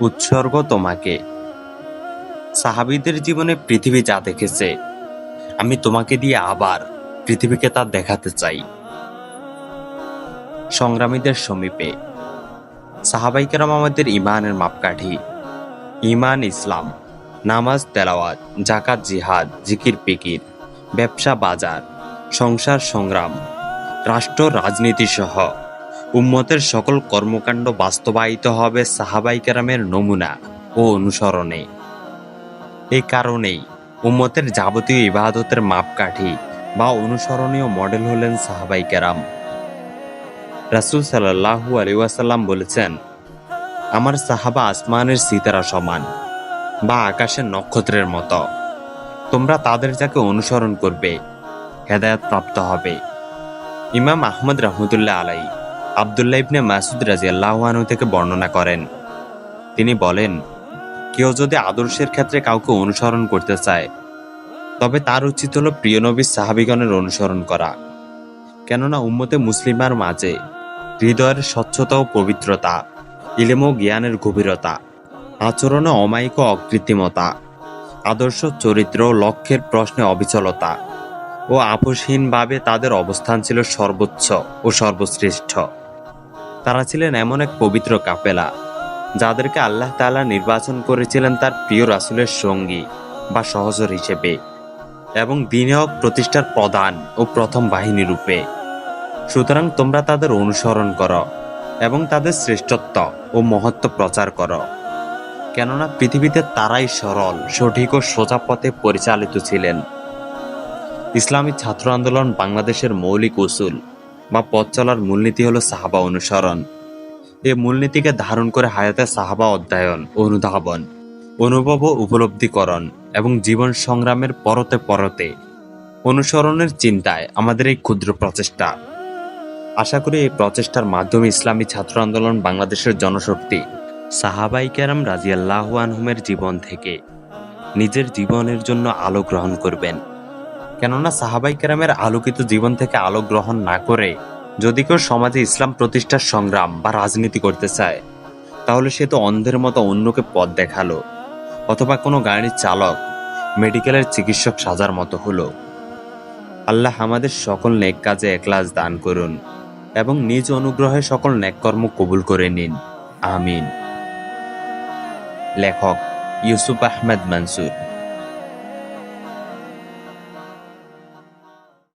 উৎসর্গ তোমাকে। সাহাবিদের জীবনে পৃথিবী যা দেখেছে, আমি তোমাকে দিয়ে আবার পৃথিবীকে তা দেখাতে চাই। সংগ্রামীদের সমীপে সাহাবাইকেরাম আমাদের ইমানের মাপকাঠি ইমান ইসলাম, নামাজ তেলাওয়াত জাকাত জিহাদ, জিকির পিকির ব্যবসা বাজার, সংসার সংগ্রাম, রাষ্ট্র রাজনীতি সহ উম্মতের সকল কর্মকাণ্ড বাস্তবায়িত হবে সাহাবাই কেরামের নমুনা ও অনুসরণে। এই কারণেই উম্মতের যাবতীয় ইবাদতের মাপকাঠি বা অনুসরণীয় মডেল হলেন সাহাবাই কেরাম। রাসুল সাল্লাহু আলিউসাল্লাম বলেছেন, আমার সাহাবা আসমানের সিতারা সমান বা আকাশের নক্ষত্রের মতো। তোমরা তাদের যাকে অনুসরণ করবে, হেদায়ত প্রাপ্ত হবে। ইমাম আহমদ রহমতুল্লাহ আলাই আবদুল্লাহ ইবনে মাসুদ রাজি আল্লাহানু থেকে বর্ণনা করেন। তিনি বলেন, কেউ যদি আদর্শের ক্ষেত্রে কাউকে অনুসরণ করতে চায়, তবে তার উচিত হলো প্রিয় নবীর সাহাবিগণের অনুসরণ করা। কেননা উম্মতে মুসলিমার মাঝে হৃদয়ের স্বচ্ছতা ও পবিত্রতা, ইলেম ও জ্ঞানের গভীরতা আচরণে অমায়িক অকৃত্রিমতা, আদর্শ, চরিত্র লক্ষ্যের প্রশ্নে অবিচলতা ও আপোষহীনভাবে তাদের অবস্থান ছিল সর্বোচ্চ ও সর্বশ্রেষ্ঠ। তারা ছিলেন এমন এক পবিত্র কাপেলা যাদেরকে আল্লাহ তাআলা নির্বাচন করেছিলেন তার প্রিয় রাসুলের সঙ্গী বা সহচর হিসেবে এবং দিনেও প্রতিষ্ঠার প্রধান ও প্রথম বাহিনী রূপে। সুতরাং তোমরা তাদের অনুসরণ করো এবং তাদের শ্রেষ্ঠত্ব ও মহত্ব প্রচার করো। কেননা পৃথিবীতে তারাই সরল, সঠিক ও সোজা পথে পরিচালিত ছিলেন। ইসলামী ছাত্র আন্দোলন বাংলাদেশের মৌলিক উসুল বা পথ চলার মূলনীতি হলো সাহাবা অনুসরণ। এ মূলনীতিকে ধারণ করে হায়াতে সাহাবা অধ্যয়ন, অনুধাবন, অনুভব ও উপলব্ধিকরণ এবং জীবন সংগ্রামের পরতে পরতে। অনুসরণের চিন্তায় আমাদের এই ক্ষুদ্র প্রচেষ্টা। আশা করি এই প্রচেষ্টার মাধ্যমে ইসলামী ছাত্র আন্দোলন বাংলাদেশের জনশক্তি, সাহাবাই কেরাম রাজিয়াল্লাহু আনহুমের জীবন থেকে নিজের জীবনের জন্য আলো গ্রহণ করবেন। কেননা সাহাবাই কেরামের আলোকিত জীবন থেকে আলো গ্রহণ না করে যদি কেউ সমাজে ইসলাম প্রতিষ্ঠার সংগ্রাম বা রাজনীতি করতে চায়, তাহলে সে তো অন্ধের মতো অন্যকে পথ দেখাল অথবা কোনো গাড়ির চালক, মেডিকেলের চিকিৎসক সাজার মতো হলো। আল্লাহ আমাদের সকল নেক কাজে একলাস দান করুন এবং নিজ অনুগ্রহে সকল নেককর্ম কবুল করে নিন। আমিন। লেখক ইউসুফ আহমেদ মনসুর।